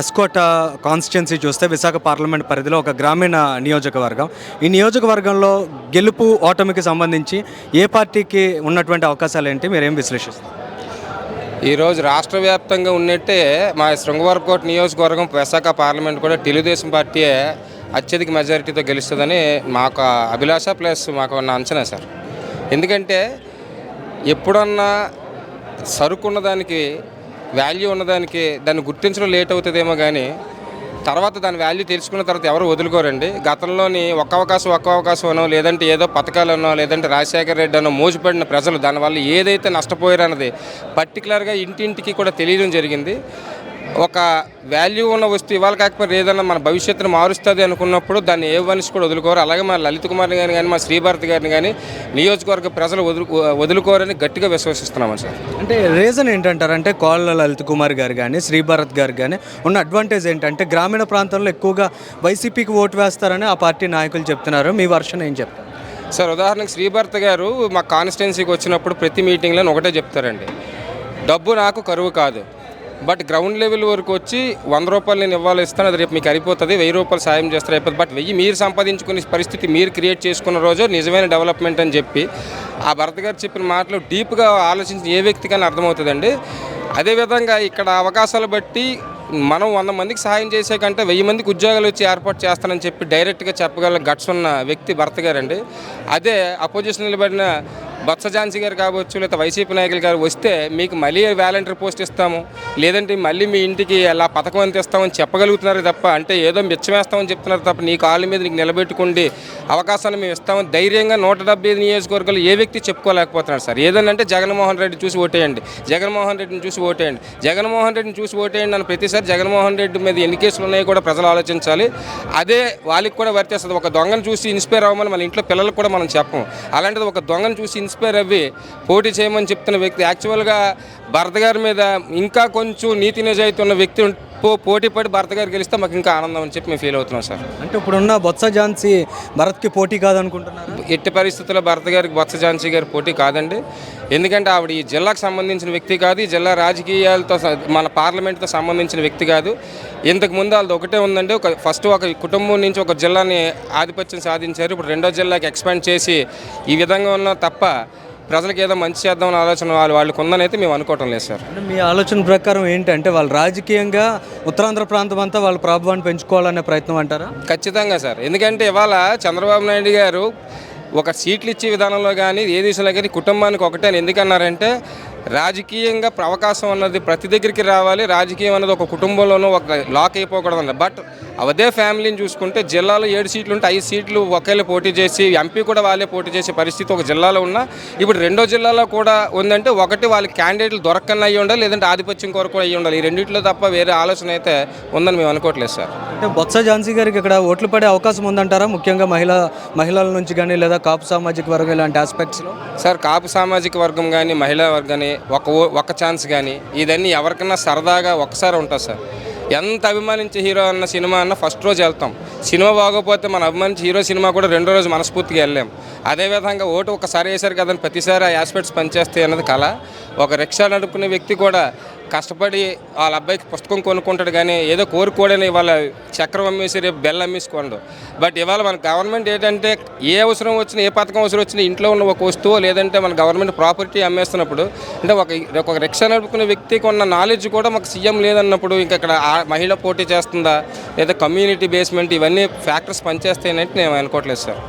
S. Kota constituency చూస్తే Visakha parliament పరిధిలో ఒక గ్రామీణ నియోజకవర్గం. ఈ నియోజకవర్గంలో గెలుపు ఓటమికి సంబంధించి ఏ పార్టీకి ఉన్నటువంటి అవకాశాలు ఏంటి? మీరేం విశ్లేషిస్తారు? ఈరోజు రాష్ట్ర వ్యాప్తంగా ఉన్నట్టే మా శృంగవరకోట నియోజకవర్గం విశాఖ పార్లమెంట్ కూడా తెలుగుదేశం పార్టీయే అత్యధిక మెజారిటీతో గెలుస్తుందని మాకు అభిలాష ప్లస్ మాకు ఉన్న అంచనా సార్. ఎందుకంటే ఎప్పుడన్నా సరుకున్న దానికి వాల్యూ ఉన్నదానికి దాన్ని గుర్తించడం లేట్ అవుతుందేమో కానీ తర్వాత దాని వాల్యూ తెలుసుకున్న తర్వాత ఎవరు వదులుకోరండి. గతంలోని ఒక్క అవకాశం ఒక్క అవకాశం అనో లేదంటే ఏదో పథకాలనో లేదంటే రాజశేఖర రెడ్డి అనో మోసపడిన ప్రజలు దానివల్ల ఏదైతే నష్టపోయారన్నది పర్టికులర్గా ఇంటింటికి కూడా తెలియడం జరిగింది. ఒక వాల్యూ ఉన్న వస్తువు ఇవాళ కాకపోతే ఏదైనా మన భవిష్యత్తును మారుస్తుంది అనుకున్నప్పుడు దాన్ని ఏ మనిషి కూడా వదులుకోరు. అలాగే మా లలిత్ కుమార్ గారిని కానీ మా శ్రీభారతి గారిని కానీ నియోజకవర్గ ప్రజలు వదులు వదులుకోరని గట్టిగా విశ్వసిస్తున్నామని సార్. అంటే రీజన్ ఏంటంటారు? అంటే కోళ్ళ లలిత్ కుమార్ గారు కానీ శ్రీభారత్ గారు కానీ ఉన్న అడ్వాంటేజ్ ఏంటంటే గ్రామీణ ప్రాంతంలో ఎక్కువగా వైసీపీకి ఓటు వేస్తారని ఆ పార్టీ నాయకులు చెప్తున్నారు. మీ వర్షన్ ఏం చెప్తారు? సార్ ఉదాహరణకు శ్రీభర్త గారు మా కాన్స్టిట్యున్సీకి వచ్చినప్పుడు ప్రతి మీటింగ్లో ఒకటే చెప్తారండి. డబ్బు నాకు కరువు కాదు. బట్ గ్రౌండ్ లెవెల్ వరకు వచ్చి వంద రూపాయలు నేను ఇవ్వాలి ఇస్తాను అది రేపు మీకు అయిపోతుంది వెయ్యి రూపాయలు సాయం చేస్తారు అయిపోతుంది. బట్ వెయ్యి మీరు సంపాదించుకునే పరిస్థితి మీరు క్రియేట్ చేసుకున్న రోజు నిజమైన డెవలప్మెంట్ అని చెప్పి ఆ భరత్ గారు చెప్పిన మాటలు డీప్గా ఆలోచించిన ఏ వ్యక్తికైనా అర్థమవుతుందండి. అదేవిధంగా ఇక్కడ అవకాశాలు బట్టి మనం వంద మందికి సహాయం చేసే కంటే వెయ్యి మందికి ఉద్యోగాలు వచ్చి ఏర్పాటు చేస్తానని చెప్పి డైరెక్ట్గా చెప్పగల గట్స్ ఉన్న వ్యక్తి భర్త గారండి. అదే అపోజిషన్ నిలబడిన బొత్స ఝాన్సీ గారు కావచ్చు లేదా వైసీపీ నాయకులు గారు వస్తే మీకు మళ్ళీ వాలంటీర్ పోస్ట్ ఇస్తాము. లేదంటే మళ్ళీ మీ ఇంటికి అలా పథకం అంత ఇస్తామని చెప్పగలుగుతున్నారు తప్ప అంటే ఏదో మిచ్చమేస్తామని చెప్తున్నారు తప్ప నీ కాళ్ళ మీద నీకు నిలబెట్టుకుండి అవకాశాలు మేము ఇస్తామని ధైర్యంగా నూట డెబ్బై ఐదు నియోజకవర్గాలు ఏ వ్యక్తి చెప్పుకోలేకపోతున్నారు సార్. ఏదంటే జగన్మోహన్ రెడ్డి చూసి ఓటేయండి. జగన్మోహన్ రెడ్డిని చూసి ఓటేయండి. జగన్మోహన్ రెడ్డిని చూసి ఓటేయండి అని ప్రతిసారి జగన్మోహన్ రెడ్డి మీద ఎన్ని కేసులు ఉన్నాయో కూడా ప్రజలు ఆలోచించాలి. అదే వాళ్ళకి కూడా వర్తిస్తుంది. ఒక దొంగను చూసి ఇన్స్పైర్ అవ్వమని మన ఇంట్లో పిల్లలకు కూడా మనం చెప్పం. అలాంటిది ఒక దొంగను చూసి ఇన్స్పైర్ అవ్వి పోటీ చేయమని చెప్తున్న వ్యక్తి. యాక్చువల్గా భరత్ గారి మీద ఇంకా కొంచెం నీతి నిజాయితీ ఉన్న వ్యక్తి పో పోటీ పడి భరత్ గారు గెలిస్తే మాకు ఇంకా ఆనందం అని చెప్పి మేము ఫీల్ అవుతున్నాం సార్. అంటే ఇప్పుడున్న బొత్స ఝాన్సీ భరత్కి పోటీ కాదనుకుంటున్నారు? ఎట్టి పరిస్థితుల్లో భరత్ గారికి బొత్స ఝాన్సీ గారి పోటీ కాదండి. ఎందుకంటే ఆవిడ ఈ జిల్లాకు సంబంధించిన వ్యక్తి కాదు ఈ జిల్లా రాజకీయాలతో మన పార్లమెంట్తో సంబంధించిన వ్యక్తి కాదు. ఇంతకు ముందు వాళ్ళది ఒకటే ఉందండి ఒక ఫస్ట్ ఒక కుటుంబం నుంచి ఒక జిల్లాని ఆధిపత్యం సాధించారు. ఇప్పుడు రెండో జిల్లాకి ఎక్స్పాండ్ చేసి ఈ విధంగా ఉన్న తప్ప ప్రజలకు ఏదో మంచి చేద్దామని ఆలోచన వాళ్ళు వాళ్ళకు ఉందని అయితే మేము అనుకోవటం లేదు సార్. అంటే మీ ఆలోచన ప్రకారం ఏంటంటే వాళ్ళు రాజకీయంగా ఉత్తరాంధ్ర ప్రాంతం అంతా వాళ్ళ ప్రభావాన్ని పెంచుకోవాలనే ప్రయత్నం అంటారా? ఖచ్చితంగా సార్. ఎందుకంటే ఇవాళ చంద్రబాబు నాయుడు గారు ఒక సీట్లు ఇచ్చే విధానంలో కానీ ఏ దేశంలో కానీ కుటుంబానికి ఒకటే ఎందుకన్నారంటే రాజకీయంగా అవకాశం అన్నది ప్రతి దగ్గరికి రావాలి. రాజకీయం అన్నది ఒక కుటుంబంలోనూ ఒక లాక్ అయిపోకూడదు అన్నది. బట్ అదే ఫ్యామిలీని చూసుకుంటే జిల్లాలో ఏడు సీట్లు ఉంటే ఐదు సీట్లు ఒకేలా పోటీ చేసి ఎంపీ కూడా వాళ్ళే పోటీ చేసే పరిస్థితి ఒక జిల్లాలో ఉన్న ఇప్పుడు రెండో జిల్లాలో కూడా ఉందంటే ఒకటి వాళ్ళకి క్యాండిడేట్లు దొరకని అయ్యి ఉండాలి లేదంటే ఆధిపత్యం కొరకు అయ్యి ఉండాలి. ఈ రెండిట్లో తప్ప వేరే ఆలోచన అయితే ఉందని మేము అనుకోవట్లేదు సార్. అంటే బొత్స ఝాన్సీ గారికి ఇక్కడ ఓట్లు పడే అవకాశం ఉందంటారా? ముఖ్యంగా మహిళ మహిళల నుంచి కానీ లేదా కాపు సామాజిక వర్గం ఇలాంటి ఆస్పెక్ట్స్లో సార్ కాపు సామాజిక వర్గం కానీ మహిళా వర్గాన్ని ఒక ఓ- ఒక ఛాన్స్ కానీ ఇదన్నీ ఎవరికన్నా సరదాగా ఒక్కసారి ఉంటుంది సార్. ఎంత అభిమానించే హీరో అన్న సినిమా అన్న ఫస్ట్ రోజు వెళ్తాం. సినిమా బాగోపోతే మన అభిమానించే హీరో సినిమా కూడా రెండో రోజు మనస్ఫూర్తిగా వెళ్ళాం అదేవిధంగా ఓటు ఒకసారి వేశారు కదని ప్రతిసారి ఆ ఆస్పెక్ట్స్ పనిచేస్తాయి అన్నది కళ. ఒక రిక్షా నడుపుకునే వ్యక్తి కూడా కష్టపడి వాళ్ళ అబ్బాయికి పుస్తకం కొనుక్కుంటాడు కానీ ఏదో కోరుకోడని ఇవాళ చక్రం అమ్మేసి రేపు బెల్లం అమ్మేసుకోండు బట్ ఇవాళ మన గవర్నమెంట్ ఏంటంటే ఏ అవసరం వచ్చినా ఏ పథకం అవసరం వచ్చినా ఇంట్లో ఉన్న ఒక వస్తువు లేదంటే మన గవర్నమెంట్ ప్రాపర్టీ అమ్మేస్తున్నప్పుడు అంటే ఒక ఒక రిక్షా నడుపుకునే వ్యక్తికి ఉన్న నాలెడ్జ్ కూడా మాకు సీఎం లేదన్నప్పుడు ఇంకా ఇక్కడ ఆ మహిళ పోటీ చేస్తుందా లేదా కమ్యూనిటీ బేస్మెంట్ ఇవన్నీ ఫ్యాక్టర్స్ పనిచేస్తాయని నేను అనుకోవట్లేదు సార్.